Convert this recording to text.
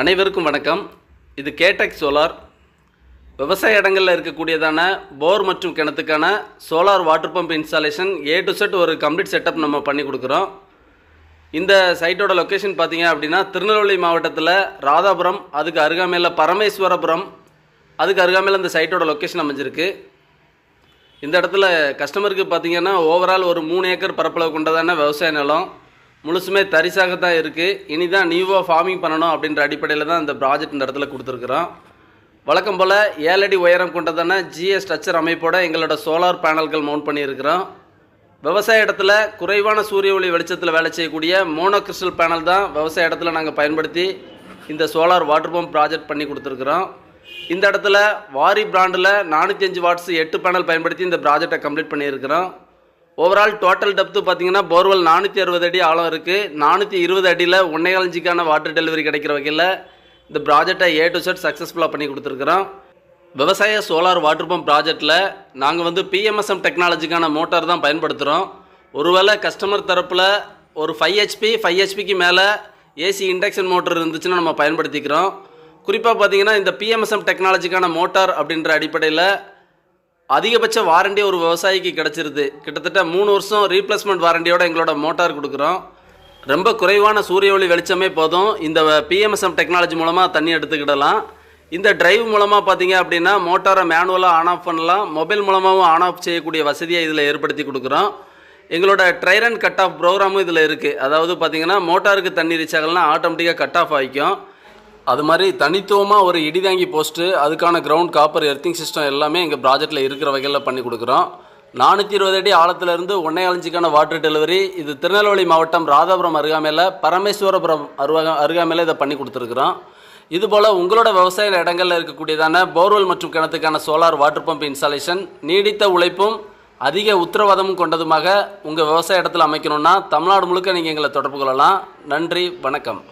அனைவருக்கும் வணக்கம். இது கேடெக் சோலார். விவசாய இடங்களில் இருக்கக்கூடியதான போர் மற்றும் கிணத்துக்கான solar water pump installation A to Z ஒரு கம்ப்ளீட் செட்டப் நம்ம பண்ணி கொடுக்குறோம். இந்த சைட்டோட லொக்கேஷன் பார்த்தீங்க அப்படின்னா திருநெல்வேலி மாவட்டத்தில் ராதாபுரம் அதுக்கு அருகாமையில் பரமேஸ்வரபுரம் அதுக்கு அருகாமையில் இந்த சைட்டோட லொக்கேஷன் அமைஞ்சிருக்கு. இந்த இடத்துல கஸ்டமருக்கு பார்த்தீங்கன்னா ஓவரால் ஒரு மூணு ஏக்கர் பரப்பளவு கொண்டதான விவசாய நிலம். முழுசுமே தரிசாக தான் இருக்குது இனி தான் நியூவாக ஃபார்மிங் பண்ணணும் அப்படின்ற அடிப்படையில் தான் இந்த ப்ராஜெக்ட் இந்த இடத்துல கொடுத்துருக்குறோம். வழக்கம் போல் ஏழடி உயரம் கொண்டதான ஜிஎஸ் ஸ்ட்ரக்சர் அமைப்போட எங்களோட சோலார் பேனல்கள் மவுண்ட் பண்ணியிருக்கிறோம். விவசாய இடத்துல குறைவான சூரிய ஒளி வெளிச்சத்தில் வேலை செய்யக்கூடிய மோனோ கிறிஸ்டல் பேனல் தான் விவசாய இடத்துல நாங்கள் பயன்படுத்தி இந்த சோலார் வாட்டர் பம்ப் ப்ராஜெக்ட் பண்ணி கொடுத்துருக்குறோம். இந்த இடத்துல வாரி பிராண்டில் நானூற்றி அஞ்சு வாட்ஸ் எட்டு பேனல் பயன்படுத்தி இந்த ப்ராஜெக்டை கம்ப்ளீட் பண்ணியிருக்கிறோம். ஓவரால் டோட்டல் டெப்த்து பார்த்தீங்கன்னா போர்வெல் நானூற்றி அறுபது அடி ஆழம் இருக்குது நானூற்றி இருபது அடியில் ஒன்னேகால் காலஞ்சிக்கான வாட்டர் டெலிவரி கிடைக்கிற வகையில் இந்த ப்ராஜெக்டை ஏ டு செட் சக்ஸஸ்ஃபுல்லாக பண்ணி கொடுத்துருக்குறோம். விவசாய சோலார் வாட்டர் பம்ப் ப்ராஜெக்டில் நாங்கள் வந்து பிஎம்எஸ்எம் டெக்னாலஜிக்கான மோட்டார் தான் பயன்படுத்துகிறோம் ஒருவேளை கஸ்டமர் தரப்பில் ஒரு ஃபைவ் ஹெச்பி ஃபைவ் ஹெச்பிக்கு மேலே ஏசி இண்டக்ஷன் மோட்டர் இருந்துச்சுன்னா நம்ம பயன்படுத்திக்கிறோம். குறிப்பாக பார்த்தீங்கன்னா இந்த பிஎம்எஸ்எம் டெக்னாலஜிக்கான மோட்டார் அப்படின்ற அடிப்படையில் அதிகபட்ச வாரண்டி ஒரு விவசாயிக்கு கிடச்சிருது. கிட்டத்தட்ட மூணு வருஷம் ரீப்ளேஸ்மெண்ட் வாரண்டியோட எங்களோட மோட்டார் கொடுக்குறோம். ரொம்ப குறைவான சூரிய ஒளி வெளிச்சமே போதும். இந்த பிஎம்எஸ்எம் டெக்னாலஜி மூலமாக தண்ணி எடுத்துக்கிடலாம். இந்த டிரைவ் மூலமாக பார்த்தீங்க அப்படின்னா மோட்டாரை மேனுவலாக ஆன் ஆஃப் பண்ணலாம். மொபைல் மூலமாகவும் ஆன் ஆஃப் செய்யக்கூடிய வசதியை இதில் ஏற்படுத்தி கொடுக்குறோம். எங்களோட ட்ரைரன் கட் ஆஃப் ப்ரோக்ராமும் இதில் இருக்குது அதாவது பார்த்தீங்கன்னா மோட்டாருக்கு தண்ணி ரீச் ஆகலைன்னா ஆட்டோமேட்டிக்காக கட் ஆஃப் ஆகிக்கும். அது மாதிரி தனித்துவமாக ஒரு இடிதாங்கி போஸ்ட்டு அதுக்கான கிரவுண்ட் காப்பர் எர்த்திங் சிஸ்டம் எல்லாமே எங்கள் ப்ராஜெக்ட்டில் இருக்கிற வகையில் பண்ணி கொடுக்குறோம். நானூற்றி இருபது அடி ஆழத்திலிருந்து ஒன்னே அலஞ்சிக்கான வாட்டர் டெலிவரி இது திருநெல்வேலி மாவட்டம் ராதாபுரம் அருகாமையில் பரமேஸ்வரபுரம் அருவா அருகாமையில் இதை பண்ணி கொடுத்துருக்குறோம். இதுபோல் உங்களோட விவசாய இடங்களில் இருக்கக்கூடியதான போர்வெல் மற்றும் கிணத்துக்கான சோலார் வாட்டர் பம்ப் இன்ஸ்டாலேஷன் நீடித்த உழைப்பும் அதிக உத்தரவாதமும் கொண்டதுமாக உங்கள் விவசாய இடத்துல அமைக்கணும்னா தமிழ்நாடு முழுக்க நீங்கள் எங்களை தொடர்பு கொள்ளலாம். நன்றி வணக்கம்.